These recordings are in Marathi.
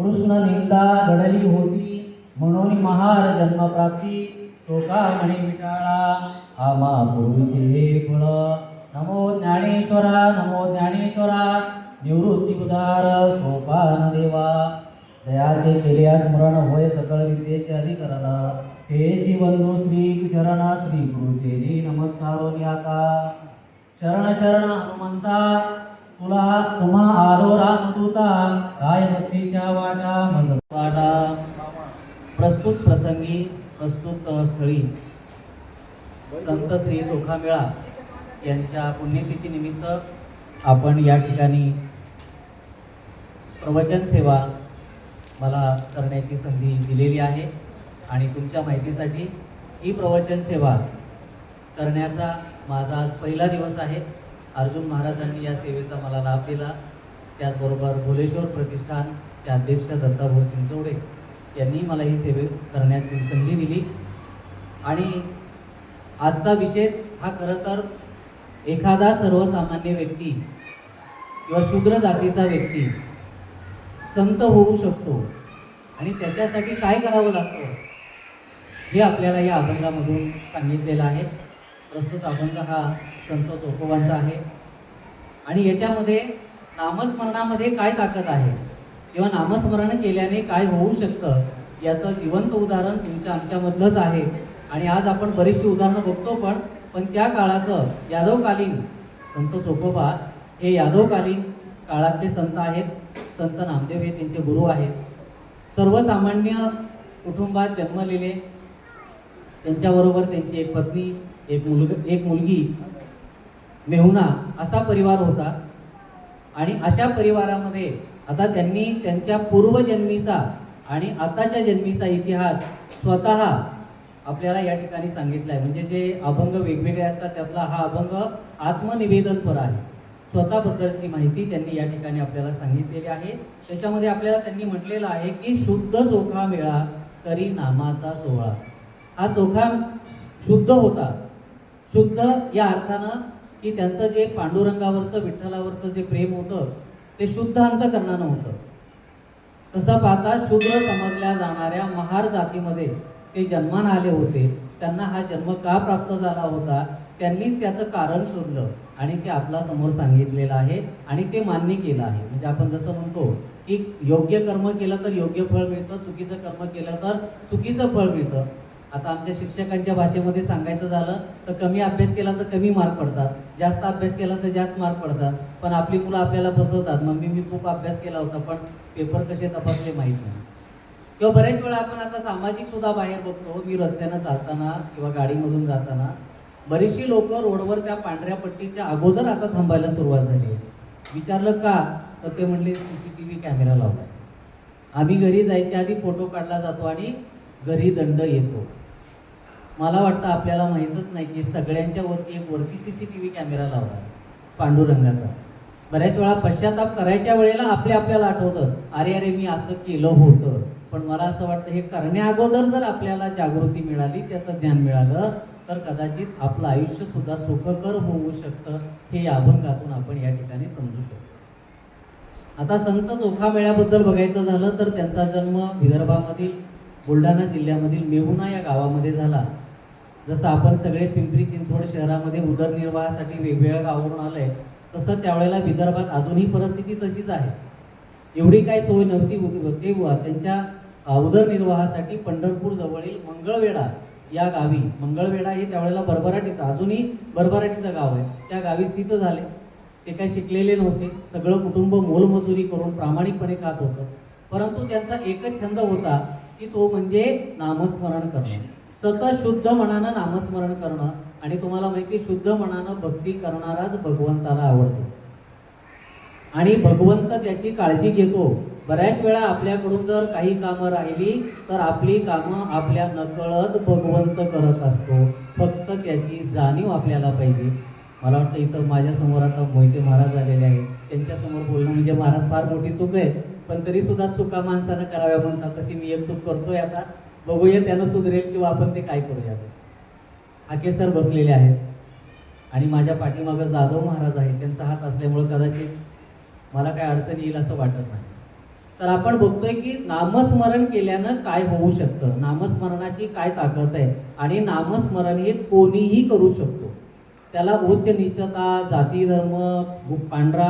कृष्ण निंदा घडली होती म्हणून महार जन्मप्राप्ती शोका म्हणे विटाळा. आमा पूर्वीचे फळ. नमो ज्ञानेश्वरा नमो ज्ञानेश्वरा. निवृत्ती उदार सोपान देवा. दयाचे केल्या स्मरण होय सकळ विद्येचे अधिकरण हे जीवनो श्री चरणा श्री गुरुचे नमस्कारो याका शरण शरण हनुमंता. तुला तुम्हा आलो रामदूता काय भक्तीच्या वाटा मग वाटा प्रस्तुत प्रसंगी प्रस्तुत स्थळी संत श्री चोखामेळा यांच्या पुण्यतिथीनिमित्त आपण या ठिकाणी प्रवचन सेवा मला करण्याची संधी दिलेली आहे आणि तुमच्या माहितीसाठी ही प्रवचन सेवा करण्याचा माझा आज पहिला दिवस आहे. अर्जुन महाराजांनी या सेवेचा मला लाभ दिला. त्याचबरोबर भोलेश्वर प्रतिष्ठानचे अध्यक्ष दत्ताभाऊ चिंचवडे यांनी मला ही सेवे करण्याची संधी दिली. आणि आजचा विशेष हा खरं तर एखादा सर्वसामान्य व्यक्ती किंवा शूद्र जातीचा व्यक्ती संत होऊ शकतो आणि त्याच्यासाठी काय करावं लागतं हे आपल्याला या अभंगामधून सांगितलेलं आहे. प्रस्तुत अभंग हा संत चोकोबांचा आहे. आणि याच्यामध्ये नामस्मरणामध्ये काय ताकद आहे? किंवा नामस्मरण केल्याने काय होऊ शकतं? याचं जिवंत उदाहरण तुमच्या आमच्यामधलंच आहे. आणि आज आपण बरीचशी उदाहरणं बघतो पण पण त्या काळाचं यादवकालीन संत चोकोबा हे यादवकालीन काळातले संत आहेत. संत नामदेव हे त्यांचे गुरु आहेत. सर्वसामान्य कुटुंबात जन्मलेले त्यांच्याबरोबर त्यांची एक पत्नी एक मुलग एक मुलगी मेहुणा असा परिवार होता. आणि अशा परिवारामध्ये आता त्यांनी त्यांच्या पूर्वजन्मीचा आणि आताच्या जन्मीचा इतिहास स्वतः आपल्याला या ठिकाणी सांगितला आहे म्हणजे जे अभंग वेगवेगळे असतात त्यातला हा अभंग आत्मनिवेदनपर आहे. स्वतःबद्दलची माहिती त्यांनी या ठिकाणी आपल्याला सांगितलेली आहे. त्याच्यामध्ये आपल्याला त्यांनी म्हटलेलं आहे की शुद्ध चोखा मेळा तरी नामाचा सोहळा. हा चोखा शुद्ध होता. शुद्ध या अर्थानं की त्यांचं जे पांडुरंगावरचं विठ्ठलावरचं जे प्रेम होतं ते शुद्ध अंतकरणानं होतं. तसं पाहता शूद्र समजल्या जाणाऱ्या महार जातीमध्ये ते जन्मान आले होते. त्यांना हा जन्म का प्राप्त झाला होता त्यांनीच त्याचं कारण शोधलं आणि ते आपला समोर सांगितलेलं आहे आणि ते मान्य केलं आहे. म्हणजे आपण जसं म्हणतो की योग्य कर्म केलं तर योग्य फळ मिळतं चुकीचं कर्म केलं तर चुकीचं फळ मिळतं. आता आमच्या शिक्षकांच्या भाषेमध्ये सांगायचं झालं तर कमी अभ्यास केला तर कमी मार्क पडतात. जास्त अभ्यास केला तर जास्त मार्क पडतात. पण आपली मुलं आपल्याला बसवतात. मम्मी मी खूप अभ्यास केला होता पण पेपर कसे तपासले माहीत नाही. किंवा बऱ्याच वेळा आपण आता सामाजिक सुद्धा बाहेर बघतो. मी रस्त्यानं चालताना किंवा गाडीमधून जाताना बरीचशी लोक रोडवर त्या पांढऱ्या पट्टीच्या अगोदर आता थांबायला सुरुवात झाली आहे. विचारलं का? तर ते म्हणले C C T V camera लावलाय. आम्ही घरी जायच्या आधी फोटो काढला जातो आणि घरी दंड येतो. मला वाटतं आपल्याला माहीतच नाही की सगळ्यांच्या वरती एक वरती C C T V camera लावला पांडुरंगाचा. बऱ्याच वेळा पश्चाताप करायच्या वेळेला आपल्या आपल्याला आठवतं अरे अरे मी असं केलं होतं. पण मला असं वाटतं हे करण्या अगोदर जर आपल्याला जागृती मिळाली त्याचं ज्ञान मिळालं तर कदाचित आपलं आयुष्य सुद्धा सुखकर होऊ शकतं हे या अभंगातून आपण या ठिकाणी समजू शकतो. आता संत चोखामेळ्याबद्दल बघायचं झालं तर त्यांचा जन्म विदर्भामधील बुलढाणा जिल्ह्यामधील मेहुणा या गावामध्ये झाला. जसं आपण सगळे पिंपरी चिंचवड शहरामध्ये उदरनिर्वाहासाठी वेगवेगळ्या गावावरून आलंय तसं त्यावेळेला विदर्भात अजूनही परिस्थिती तशीच आहे. एवढी काय सोय नव्हती तेव्हा त्यांच्या उदरनिर्वाहासाठी पंढरपूर जवळील मंगळवेढा या गावी मंगळवेढा हे त्यावेळेला बरबराटीचं अजूनही बरबराटीचं गाव आहे. त्या गावी स्थित झाले. ते काय शिकलेले नव्हते. सगळं कुटुंब मोलमजुरी करून प्रामाणिकपणे खात होतं. परंतु त्यांचा एकच छंद होता की तो म्हणजे नामस्मरण करणे. सतत शुद्ध मनानं नामस्मरण करणं आणि तुम्हाला माहिती शुद्ध मनानं भक्ती करणाराच भगवंताला आवडतो. आणि भगवंत त्याची काळजी घेतो. बऱ्याच वेळा आपल्याकडून जर काही कामं राहिली तर आपली कामं आपल्या नकळत भगवंत करत असतो. फक्त त्याची जाणीव आपल्याला पाहिजे. मला वाटतं इथं माझ्यासमोर आता मोहिते महाराज आलेले आहेत. त्यांच्यासमोर बोलणं म्हणजे महाराज फार मोठी चूक आहे. पण तरीसुद्धा चुका माणसानं कराव्या म्हणतात. तशी मी एक चूक करतोय आता. बघूया त्यानं सुधरेल किंवा आपण ते काय करूया आके सर बसलेले आहेत. आणि माझ्या पाठीमागं जाधव महाराज आहेत. त्यांचा हात असल्यामुळं कदाचित मला काय अडचण येईल असं वाटत नाही. तर आपण बघतोय की नामस्मरण केल्यानं काय होऊ शकतं? नामस्मरणाची काय ताकद आहे? आणि नामस्मरण हे कोणीही करू शकतो. त्याला उच्च नीचता जाती धर्म पांढरा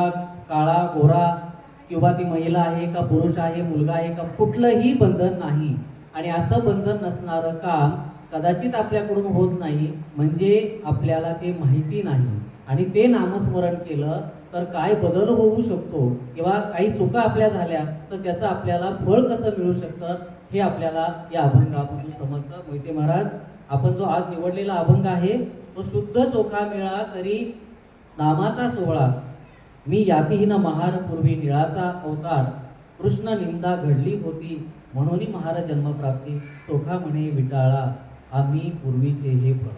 काळा गोरा किंवा ती महिला आहे का पुरुष आहे मुलगा आहे का कुठलंही बंधन नाही. आणि असं बंधन नसणारं काम कदाचित आपल्याकडून होत नाही म्हणजे आपल्याला ते माहिती नाही. आणि ते नामस्मरण केलं तर काय बदल होऊ शकतो किंवा काही चुका आपल्या झाल्या तर त्याचं आपल्याला फळ कसं मिळू शकतं हे आपल्याला या अभंगामधून समजतं. मोहिते महाराज आपण जो आज निवडलेला अभंग आहे तो शुद्ध चोखा मिळा तरी नामाचा सोहळा. मी यातीहीन महार पूर्वी निळाचा अवतार. कृष्ण निंदा घडली होती म्हणून महाराज जन्मप्राप्ती चोखा म्हणे विटाळा आम्ही पूर्वीचे हे फळ.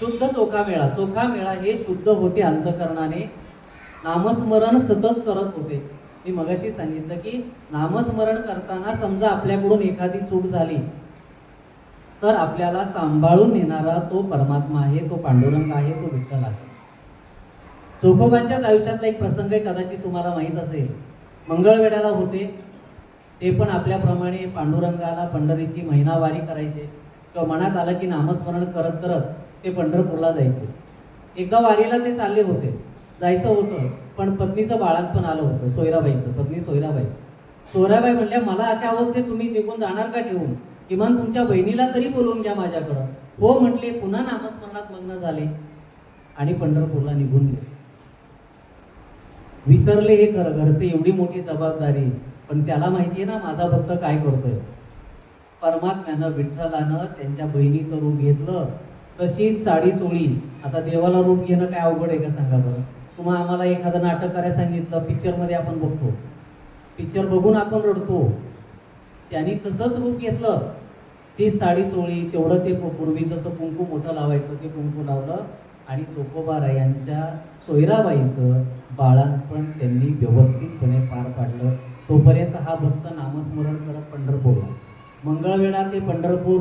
शुद्ध चोखा मेळा. चोखा मेळा हे शुद्ध होते अंतकरणाने नामस्मरण सतत करत होते. मी मगाशी सांगितलं की नामस्मरण करताना समजा आपल्याकडून एखादी चूक झाली तर आपल्याला सांभाळून नेणारा तो परमात्मा आहे तो पांडुरंग आहे तो विठ्ठल आहे. चोखोबांच्याच आयुष्यातला एक प्रसंग आहे कदाचित तुम्हाला माहीत असेल. मंगळवेढ्याला होते. ते पण आपल्याप्रमाणे पांडुरंगाला पंढरीची महिनावारी करायचे. किंवा मनात आलं की नामस्मरण करत करत ते पंढरपूरला जायचे. एकदा वारीला ते चालले होते. जायचं होतं पण पत्नीचं बाळात पण आलं होतं सोयराबाईचं पत्नी सोयराबाई. सोयराबाई म्हणल्या मला अशा अवस्थेत तुम्ही निघून जाणार का ठेवून? किमान तुमच्या बहिणीला तरी बोलवून घ्या माझ्याकडं. हो म्हटले पुन्हा नामस्मरणात मग्न झाले. आणि पंढरपूरला निघून गेले. विसरले हे खरं घरचे एवढी मोठी जबाबदारी. पण त्याला माहिती आहे ना माझा भक्त काय करतोय? परमात्म्यानं विठ्ठलानं त्यांच्या बहिणीचं रूप घेतलं. तशीच साडी चोळी. आता देवाला रूप घेणं काय अवघड आहे का सांगा बरं? तुम्हाला आम्हाला एखादं नाटक करायला सांगितलं पिक्चरमध्ये आपण बघतो. पिक्चर बघून आपण रडतो. त्यांनी तसंच रूप घेतलं. तीच साडी चोळी तेवढं ते पूर्वी जसं कुंकू मोठं लावायचं ते कुंकू लावलं. आणि चोकोबारा यांच्या सोयराबाईचं बाळांपण त्यांनी व्यवस्थितपणे पार पाडलं. तोपर्यंत हा भक्त नामस्मरण करत पंढरपूरला. मंगळवेढा ते पंढरपूर.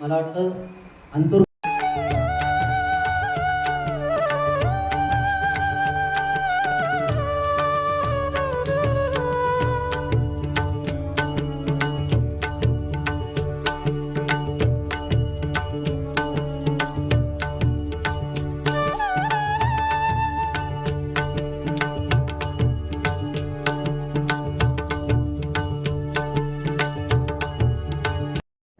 मला वाटतं अंतर